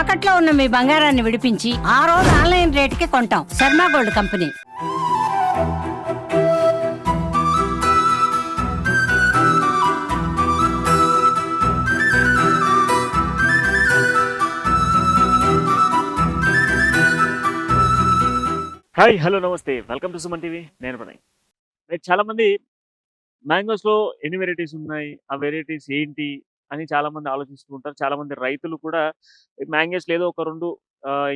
తాకట్లో ఉన్న మీ బంగారాన్ని విడిపించి ఆ రోజు ఆన్లైన్ రేటుకి కొంటాం. Sharma gold company. Hi hello namaste. Welcome to Suman TV. నేను ప్రణయ్. రైట్ చాలా మంది ఎన్ని వెరైటీస్ ఉన్నాయి? ఆ వెరైటీస్ ఏంటి? అని చాలా మంది ఆలోచిస్తూ ఉంటారు. చాలా మంది రైతులు కూడా మ్యాంగోస్ లేదో ఒక రెండు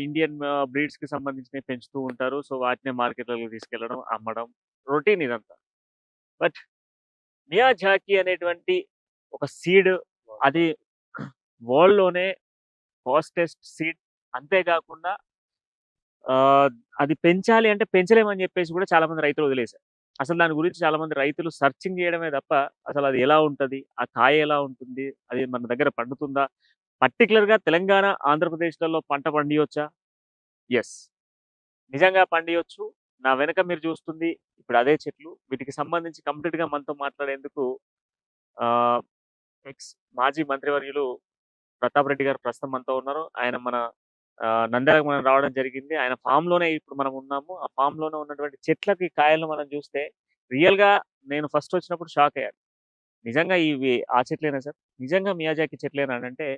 ఇండియన్ బ్రీడ్స్కి సంబంధించినవి పెంచుతూ ఉంటారు. సో వాటిని మార్కెట్లకు తీసుకెళ్ళడం అమ్మడం రొటీన్ ఇదంతా. బట్ మియా జాకీ అనేటువంటి ఒక సీడ్ అది వరల్డ్లోనే ఫాస్టెస్ట్ సీడ్. అంతేకాకుండా అది పెంచాలి అంటే పెంచలేమని చెప్పేసి కూడా చాలా మంది రైతులు వదిలేశారు. అసలు దాని గురించి చాలా మంది రైతులు సర్చింగ్ చేయడమే తప్ప అసలు అది ఎలా ఉంటది? ఆ కాయ ఎలా ఉంటుంది? అది మన దగ్గర పండుతుందా? పర్టికులర్గా తెలంగాణ ఆంధ్రప్రదేశ్లలో పంట పండియొచ్చా? ఎస్ నిజంగా పండియొచ్చు. నా వెనక మీరు చూస్తుంది ఇప్పుడు అదే చెట్లు. వీటికి సంబంధించి కంప్లీట్గా మనతో మాట్లాడేందుకు ఎక్స్ మాజీ మంత్రివర్యులు ప్రతాప్ రెడ్డి గారు ప్రస్తుతం మనతో ఉన్నారు. ఆయన మన నంద్యాలకు మనం రావడం జరిగింది. ఆయన ఫామ్లోనే ఇప్పుడు మనం ఉన్నాము. ఆ ఫామ్లోనే ఉన్నటువంటి చెట్లకి కాయలను మనం చూస్తే రియల్గా నేను ఫస్ట్ వచ్చినప్పుడు షాక్ అయ్యాను. నిజంగా ఇవి ఆ చెట్లేనా సార్? నిజంగా మియాజాకి చెట్లేనా అంటే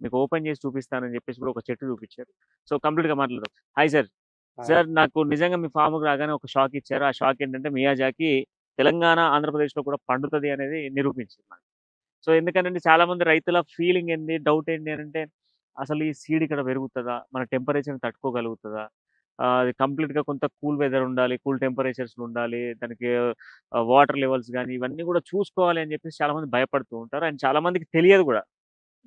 మీకు ఓపెన్ చేసి చూపిస్తానని చెప్పేసి కూడా ఒక చెట్టు చూపించారు. సో కంప్లీట్గా మాట్లాడదాం హాయ్ సార్ సార్ నాకు నిజంగా మీ ఫామ్ రాగానే ఒక షాక్ ఇచ్చారు. ఆ షాక్ ఏంటంటే మియాజాకి తెలంగాణ ఆంధ్రప్రదేశ్లో కూడా పండుతుంది అనేది నిరూపించింది సో ఎందుకంటే చాలా మంది రైతుల ఫీలింగ్ ఏంది? డౌట్ ఏంటి అని అంటే అసలు ఈ సీడ్ ఇక్కడ పెరుగుతుందా? మన టెంపరేచర్ తట్టుకోగలుగుతుందా? అది కంప్లీట్గా కొంత కూల్ వెదర్ ఉండాలి కూల్ టెంపరేచర్స్ ఉండాలి దానికి వాటర్ లెవెల్స్ కానీ ఇవన్నీ కూడా చూసుకోవాలి అని చెప్పేసి చాలా మంది భయపడుతూ ఉంటారు. అండ్ చాలామందికి తెలియదు కూడా.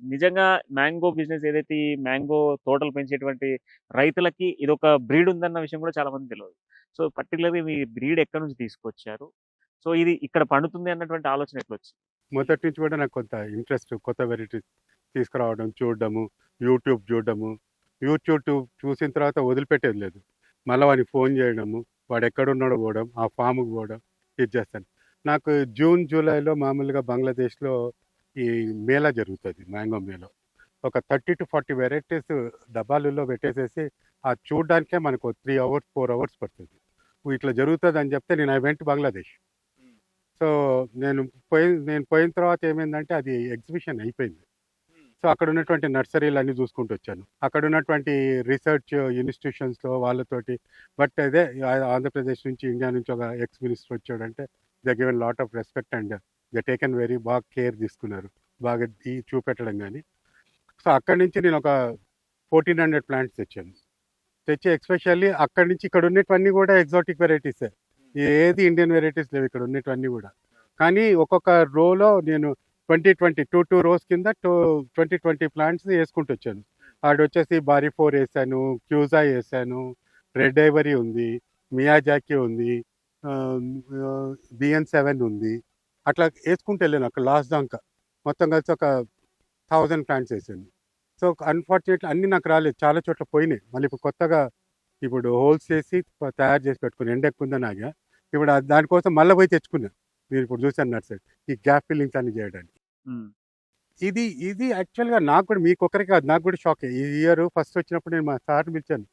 నిజంగా మ్యాంగో బిజినెస్ ఏదైతే ఈ మ్యాంగో తోటలు పెంచేటువంటి రైతులకి ఇది ఒక బ్రీడ్ ఉందన్న విషయం కూడా చాలా మంది తెలియదు సో పర్టికులర్గా మీ బ్రీడ్ ఎక్కడి నుంచి తీసుకొచ్చారు? సో ఇది ఇక్కడ పండుతుంది అన్నటువంటి ఆలోచన ఎట్లా వచ్చింది మొదటి నుంచి కూడా నాకు కొంత ఇంట్రెస్ట్ కొత్త వెరైటీస్ తీసుకురావడం చూడడము యూట్యూబ్ చూడడము. యూట్యూబ్ చూసిన తర్వాత వదిలిపెట్టేది లేదు. మళ్ళీ వాడికి ఫోన్ చేయడము వాడు ఎక్కడున్నాడో పోవడం ఆ ఫామ్కి పోవడం ఇది చేస్తాను. నాకు జూన్ జూలైలో మామూలుగా బంగ్లాదేశ్లో ఈ మేళా జరుగుతుంది మ్యాంగో మేళా. ఒక థర్టీ టు ఫార్టీ వెరైటీస్ డబ్బాలలో పెట్టేసేసి ఆ చూడడానికే మనకు త్రీ అవర్స్ ఫోర్ అవర్స్ పడుతుంది. ఇట్లా జరుగుతుంది అని చెప్తే నేను ఐ వెంట్ బంగ్లాదేశ్. సో నేను పోయి నేను పోయిన తర్వాత ఏమైందంటే అది ఎగ్జిబిషన్ అయిపోయింది. సో అక్కడ ఉన్నటువంటి నర్సరీలు అన్ని చూసుకుంటూ వచ్చాను. అక్కడ ఉన్నటువంటి రీసెర్చ్ ఇన్స్టిట్యూషన్స్లో వాళ్ళతోటి బట్ అదే ఆంధ్రప్రదేశ్ నుంచి ఇండియా నుంచి ఒక ఎక్స్ మినిస్టర్ వచ్చాడంటే the given lot of respect and the taken very బాగా కేర్ తీసుకున్నారు. బాగా ఈ చూపెట్టడం కానీ సో అక్కడి నుంచి నేను ఒక ఫోర్టీన్ హండ్రెడ్ ప్లాంట్స్ తెచ్చాను. తెచ్చి ఎక్స్పెషల్లీ అక్కడి నుంచి ఇక్కడ ఉన్నటువన్నీ కూడా ఎగ్జాటిక్ వెరైటీసే. ఏది ఇండియన్ వెరైటీస్ లేవు ఇక్కడ ఉన్నటువన్నీ కూడా. కానీ ఒక్కొక్క రోలో నేను twenty twenty two two rows కింద టూ ట్వంటీ ట్వంటీ ప్లాంట్స్ వేసుకుంటూ వచ్చాను. ఆడ వచ్చేసి బారీ ఫోర్ వేసాను క్యూజా వేసాను రెడ్ ఐవరీ ఉంది మియాజాకి ఉంది బిఎన్ సెవెన్ ఉంది. అట్లా వేసుకుంటూ వెళ్ళాను అక్కడ లాస్ట్ దాకా. మొత్తం కలిసి ఒక థౌజండ్ ప్లాంట్స్ వేసాను. సో అన్ఫార్చునేట్లీ అన్నీ నాకు రాలేదు. చాలా చోట్ల పోయినాయి. మళ్ళీ ఇప్పుడు కొత్తగా ఇప్పుడు హోల్స్ చేసి తయారు చేసి పెట్టుకుని ఎండ ఎక్కువ ఉందని ఆగా. ఇప్పుడు దానికోసం మళ్ళీ పోయి తెచ్చుకున్నాను మీరు ఇప్పుడు చూసాను నర్సరీ. ఈ గ్యాప్ ఫిల్లింగ్స్ అన్ని చేయడానికి. ఇది ఇది యాక్చువల్గా నాకు కూడా మీకు ఒకరికి కాదు నాకు కూడా షాక్. ఈ ఇయర్ ఫస్ట్ వచ్చినప్పుడు నేను మా సార్ని పిలిచాను.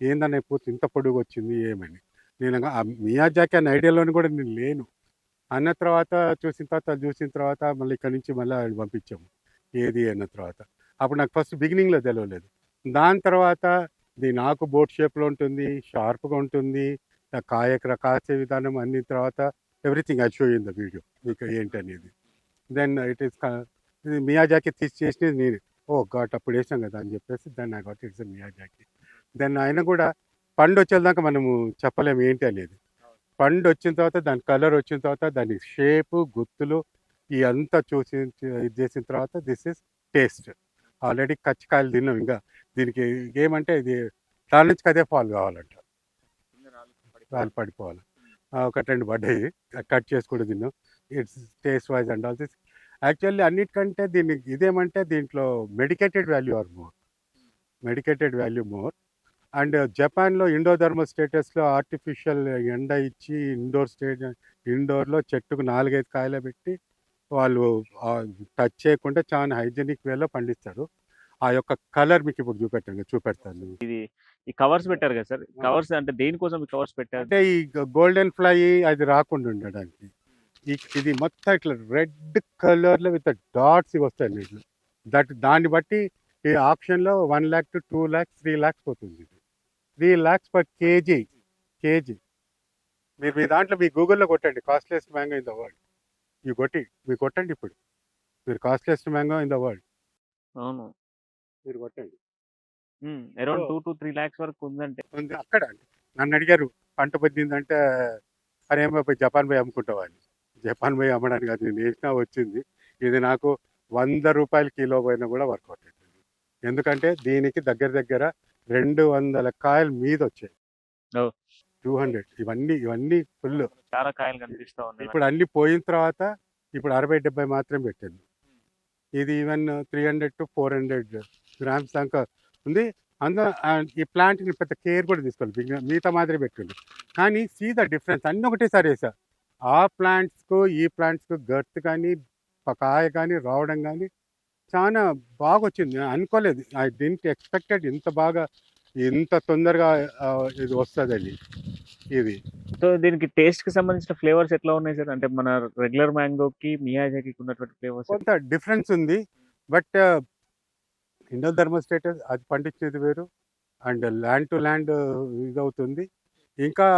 ఏందనే పూర్తి ఇంత పొడుగు వచ్చింది ఏమని. నేను మియా జాకి మియాజాకి అనే ఐడియాలోని కూడా నేను లేను. అన్న తర్వాత చూసిన తర్వాత చూసిన తర్వాత మళ్ళీ ఇక్కడ నుంచి మళ్ళీ పంపించాము. ఏది అన్న తర్వాత. అప్పుడు నాకు ఫస్ట్ బిగినింగ్లో తెలియలేదు దాని తర్వాత ఇది నాకు బోట్ షేప్లో ఉంటుంది షార్ప్గా ఉంటుంది ఆ కాయ కాసే విధానం అందిన తర్వాత everything I show in the video మీకు ఏంటి అనేది దెన్ ఇట్ ఈస్ ఇది మియాజాకి తీసి చేసినది నేను. ఓ గాట్ అప్పుడు వేసాం కదా అని చెప్పేసి then I got it's Miyazaki then ఆయన కూడా పండు వచ్చేదాకా మనము చెప్పలేము ఏంటి అనేది. పండు వచ్చిన తర్వాత దాని కలర్ వచ్చిన తర్వాత దాని షేపు గుత్తులు ఈ అంతా చూసి ఇది చేసిన తర్వాత దిస్ ఇస్ టేస్ట్ ఆల్రెడీ కచ్చికాయలు తిన్నాం ఇంకా. దీనికి ఏమంటే ఇది దాని నుంచి అదే ఫాల్ కావాలంట. రాళ్ళు పడిపోవాలి. ఒకటి రెండు పడ్డాయి. కట్ చేసుకుంటూ తిన్నాం. It's taste wise and all this. Actually అన్నిటికంటే దీన్ని ఇదేమంటే దీంట్లో medicated value are more. Medicated value more. And జపాన్లో ఇండోధర్మల్ స్టేటస్లో ఆర్టిఫిషియల్ ఎండ ఇచ్చి ఇండోర్ స్టేట్ ఇండోర్లో చెట్టుకు నాలుగైదు కాయలు పెట్టి వాళ్ళు టచ్ చేయకుండా చాలా హైజెనిక్ వేలో పండిస్తారు. ఆ యొక్క కలర్ మీకు ఇప్పుడు చూపెట్టాను చూపెడతాను. ఇది ఈ కవర్స్ పెట్టారు కదా సార్? కవర్స్ అంటే దేనికోసం ఈ కవర్స్ పెట్టారు? అంటే ఈ గోల్డెన్ ఫ్లై అది రాకుండా ఉండడానికి. ఇది మొత్తం ఇట్లా రెడ్ కలర్లో విత్ డాట్స్ వస్తాయి ఇట్లా. దట్ దాన్ని బట్టి ఈ ఆప్షన్లో one lakh to two lakhs three lakhs పోతుంది. Three lakhs per kg kg మీరు మీ దాంట్లో మీ గూగుల్లో కొట్టండి costliest mango in the world ఇవి కొట్టి మీరు కొట్టండి ఇప్పుడు. మీరు costliest mango in the world అవును. మీరు కొట్టండి. Around So- two to three lakhs వరకు ఉందంటే. ఉంది అక్కడ నన్ను అడిగారు పంట పొద్దిందంటే అరేమో పోయి జపాన్ పోయి అమ్ముకుంటావా అని. జపాన్ పోయి అమ్మడానికి అది నేను వేసినా వచ్చింది. ఇది నాకు వంద రూపాయల కిలో పోయినా కూడా వర్కౌట్ అవుతుంది ఎందుకంటే దీనికి దగ్గర దగ్గర రెండు వందల కాయలు మీద వచ్చాయి. Two hundred. ఇవన్నీ ఇవన్నీ ఫుల్. చాలా కాయలు కనిపిస్తా ఉన్నాయి ఇప్పుడు అన్ని పోయిన తర్వాత ఇప్పుడు అరవై డెబ్బై మాత్రం పెట్టాను. ఇది even three hundred to four hundred grams దాకా ఉంది. అందులో ఈ ప్లాంట్ని పెద్ద కేర్ కూడా తీసుకోవాలి. మిగతా- మాదిరి పెట్టుకుంది కానీ సీ ద డిఫరెన్స్ అన్నీ ఒకటేసారి వేసా. ఆ ప్లాంట్స్కు ఈ ప్లాంట్స్కు గర్త్ కానీ కాయ కానీ రావడం కానీ చాలా బాగా వచ్చింది నేను అనుకోలేదు. ఐ డింట్ ఎక్స్పెక్టెడ్ ఇంత బాగా ఇంత తొందరగా ఇది వస్తుందని ఇది. సో దీనికి టేస్ట్కి సంబంధించిన ఫ్లేవర్స్ ఎట్లా ఉన్నాయి సార్? అంటే మన రెగ్యులర్ మ్యాంగో కి మియాజాకి ఉన్నటువంటి ఫ్లేవర్స్ కొంత డిఫరెన్స్ ఉంది. బట్ ఇండో థర్మోస్టేటస్ అది పండించేది వేరు అండ్ ల్యాండ్ టు ల్యాండ్ ఇది అవుతుంది ఇంకా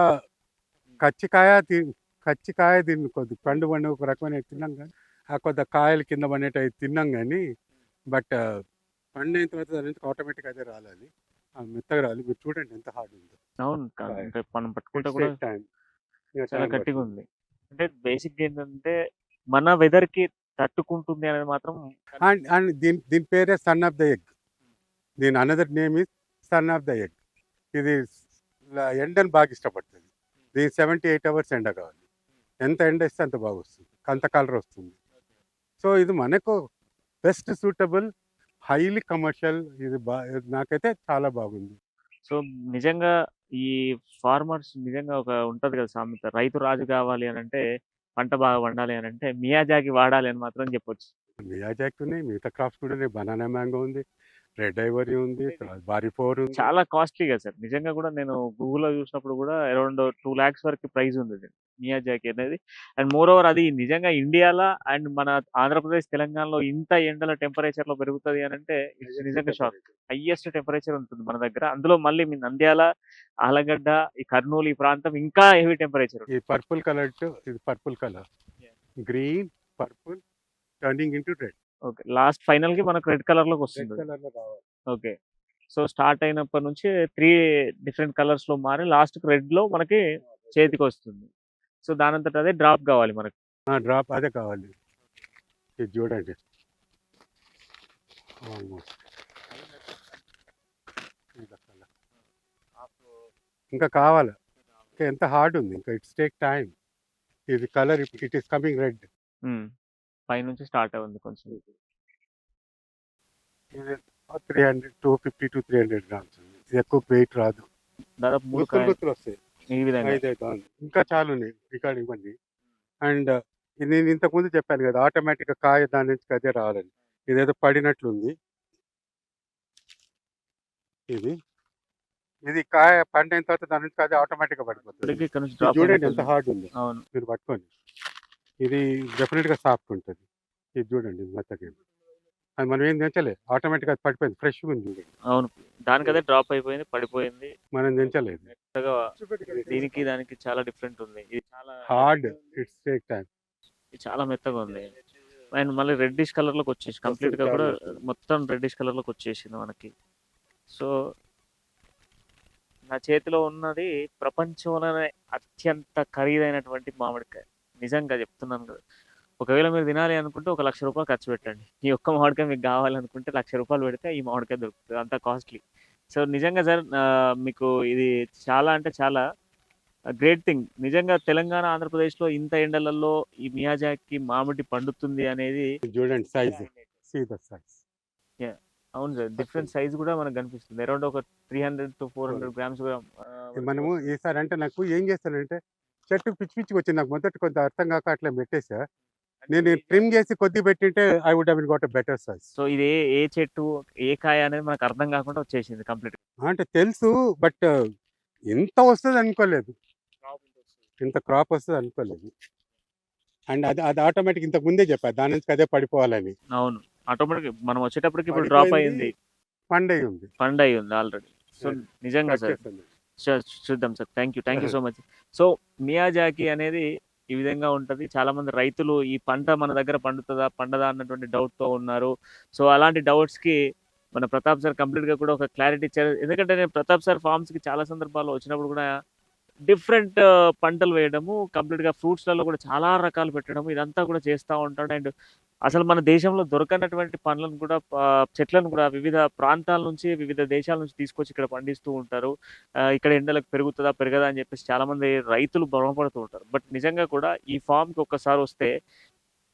కచ్చికాయ తి- కచ్చికాయ దీన్ని కొద్ది పండు పండు ఒక రకమైన తిన్నాం కానీ ఆ కొద్ది కాయలు కింద పడేటవి తిన్నాం కానీ బట్ పండు అయిన తర్వాత దాని నుంచి ఆటోమేటిక్ అదే రాలేదు మెత్తగా రాలి. మీరు చూడండి ఎంత హార్డ్ ఉందో. అవును మనం పట్టుకుంటే కూడా చాలా గట్టిగా. ఉంది. అంటే బేసిక్ ఏంటంటే మన వెదర్కి తట్టుకుంటుంది అనేది మాత్రం అండ్ అండ్ దీని దీని పేరే సన్ ఆఫ్ ద ఎగ్. దీని another name is son of the egg. ఇది ఎండను బాగా ఇష్టపడుతుంది. దీని సెవెంటీ ఎయిట్ అవర్స్ ఎండ కావాలి. ఎంత ఎండ ఇస్తే అంత బాగా వస్తుంది అంత కలర్ వస్తుంది. సో ఇది మనకు బెస్ట్ సూటబుల్ హైలీ కమర్షియల్ ఇది బా నాకైతే చాలా బాగుంది. సో నిజంగా ఈ ఫార్మర్స్ నిజంగా ఒక ఉంటది కదా సామెత రైతు రాజు కావాలి అని అంటే పంట బాగా పండాలి అని అంటే మియాజాకి వాడాలి అని మాత్రం చెప్పొచ్చు. మియాజాక్ ఉన్నాయి మిగతా క్రాప్స్ కూడా ఉన్నాయి బనానా మ్యాంగో ఉంది రెడ్ ఐవరీ ఉంది బారీ ఫోర్ ఉంది. చాలా కాస్ట్లీ కదా సార్. నిజంగా కూడా నేను గూగుల్లో చూసినప్పుడు కూడా అరౌండ్ టూ లాక్స్ వరకు ప్రైస్ ఉంది మియాజాకి అనేది. అండ్ మోర్ ఓవర్ అది నిజంగా ఇండియాలో? అండ్ మన ఆంధ్రప్రదేశ్ తెలంగాణలో ఇంత ఎండల టెంపరేచర్లో పెరుగుతుంది అని అంటే నిజంగా షాక్. హైయెస్ట్ టెంపరేచర్ ఉంటుంది మన దగ్గర. అందులో మళ్ళీ మీ నంద్యాల ఆలగడ్డ ఈ కర్నూలు ఈ ప్రాంతం ఇంకా హెవీ టెంపరేచర్ ఈ పర్పుల్ కలర్ ఇది purple colour. Green purple turning into red. Okay. Last ఫైనల్కి మనకు రెడ్ కలర్లోకి వస్తుంది. ఓకే. సో స్టార్ట్ అయినప్పటి నుంచి త్రీ డిఫరెంట్ కలర్స్లో మారి లాస్ట్ రెడ్లో మనకి చేతికి వస్తుంది సో దానంతట అదే డ్రాప్ కావాలి మనకి. డ్రాప్ అదే కావాలి. ఇది చూడండి ఇంకా కావాలి? ఇంకా ఎంత హార్డ్ ఉంది. ఇంకా ఇట్స్ టేక్ టైం ఇది colour it is coming red. పైనుంచి స్టార్ట్ అవుతుంది కొంచెం. ఇది three hundred two fifty to three hundred grams ఇది ఎక్కువ వెయిట్ రాదు. దాదాపు మూడు గుత్తులు వస్తాయి. ఈ విధంగా. అవును. ఇంకా చాలా ఉన్నాయి రికార్డ్ ఇవ్వండి అండ్ నేను ఇంతకుముందు చెప్పాను కదా ఆటోమేటిక్గా కాయ దాని నుంచి అదే రావాలని. ఇదేదో పడినట్లుంది. ఇది. ఇది కాయ పండిన తర్వాత దాని నుంచి అదే ఆటోమేటిక్గా పడిపోతుంది. చూడండి ఎంత హార్డ్ ఉంది. అవును. మీరు పట్టుకోండి. ఇది డెఫినెట్గా సాఫ్ట్ ఉంటుంది. ఇది చూడండి మెత్తగా. అది మనం ఏం తెంచలేదు ఆటోమేటిక్గా అది పడిపోయింది. ఫ్రెష్గా ఉంది అవును. దానికి అదే డ్రాప్ అయిపోయింది పడిపోయింది. మనం తెంచలేదు. దీనికి దానికి చాలా డిఫరెంట్ ఉంది. ఇది చాలా హార్డ్ ఇట్స్ టేక్ టైం ఇది చాలా మెత్తగా ఉంది. అండ్ మళ్ళీ రెడ్డిష్ కలర్లోకి వచ్చేసి కంప్లీట్గా కూడా మొత్తం రెడ్డిష్ కలర్లోకి వచ్చేసింది మనకి. సో నా చేతిలో ఉన్నది ప్రపంచంలోనే అత్యంత ఖరీదైనటువంటి మామిడికాయ. నిజంగా చెప్తున్నాను కదా. ఒకవేళ మీరు తినాలి అనుకుంటే ఒక లక్ష రూపాయలు ఖర్చు పెట్టండి. ఈ ఒక్క మామిడికాయ మీకు కావాలనుకుంటే లక్ష రూపాయలు పెడితే ఈ మామిడికాయ దొరుకుతుంది. అంత కాస్ట్లీ. సో నిజంగా సార్ మీకు ఇది చాలా అంటే చాలా గ్రేట్ థింగ్. నిజంగా తెలంగాణ ఆంధ్రప్రదేశ్లో ఇంత ఎండలలో ఈ మియాజాకి మామిడి పండుతుంది అనేది చూడండి సైజ్ సైజ్ అవును సార్. డిఫరెంట్ సైజ్ కూడా మనకు కనిపిస్తుంది. అరౌండ్ ఒక three hundred to four hundred grams కూడా మనము ఈసారి అంటే నాకు ఏం చేస్తానంటే చెట్టు పిచ్చి పిచ్చికి వచ్చింది. నాకు మొదట కొంత అర్థం కాక అట్లా పెట్టేసా నేను ట్రిమ్ చేసి కొద్ది పెట్టింటే I would have got better size so ఇది ఏ చెట్టు ఏ కాయ అనేది మనకు అర్థం కాకుండా వచ్చేసింది కంప్లీట్. అంటే తెలుసు బట్ ఎంత వస్తుంది అనుకోలేదు. ఇంత క్రాప్ వస్తుంది అనుకోలేదు. అండ్ అది అది ఆటోమేటిక్ ఇంతకు ముందే చెప్పా దాని నుంచి అదే పడిపోవాలని. అవును. ఆటోమేటిక్ మనం వచ్చేటప్పటికి ఇప్పుడు డ్రాప్. అయింది. ఫండ్ అయి ఉంది ఫండ్ అయి ఉంది ఆల్రెడీ సో నిజంగా సార్ చూద్దాం sir. Thank you thank you so much so Miyazaki అనేది ఈ విధంగా ఉంటది. చాలా మంది రైతులు ఈ పంట మన దగ్గర పండుతుందా పండదా అన్నటువంటి డౌట్తో ఉన్నారు. సో అలాంటి డౌట్స్కి మన ప్రతాప్ సార్ కంప్లీట్గా కూడా ఒక క్లారిటీ ఇచ్చారు. ఎందుకంటే నేను ప్రతాప్ సార్ ఫార్మ్స్కి చాలా సందర్భాల్లో వచ్చినప్పుడు కూడా డిఫరెంట్ పంటలు వేయడము కంప్లీట్గా ఫ్రూట్స్లలో కూడా చాలా రకాలు పెట్టడం ఇదంతా కూడా చేస్తూ ఉంటాడు. అండ్ అసలు మన దేశంలో దొరకనటువంటి పండ్లను కూడా చెట్లను కూడా వివిధ ప్రాంతాల నుంచి వివిధ దేశాల నుంచి తీసుకొచ్చి ఇక్కడ పండిస్తూ ఉంటారు. ఇక్కడ ఎండలకు పెరుగుతుందా పెరగదా అని చెప్పేసి చాలా మంది రైతులు భ్రమపడుతూ ఉంటారు. బట్ నిజంగా కూడా ఈ ఫామ్కి ఒక్కసారి వస్తే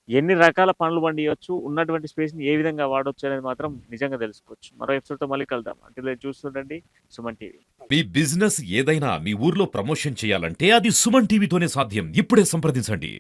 ఎన్ని రకాల పండ్లు పండియొచ్చు ఉన్నటువంటి స్పేస్ని ఏ విధంగా వాడొచ్చు అనేది మాత్రం నిజంగా తెలుసుకోవచ్చు. మరో ఎపిసోడ్తో మళ్ళీ కలుద్దాం. అంటే చూస్తుండండి సుమన్ టీవీ. మీ బిజినెస్ ఏదైనా మీ ఊర్లో ప్రమోషన్ చేయాలంటే అది సుమన్ టీవీతోనే సాధ్యం. ఇప్పుడే సంప్రదించండి.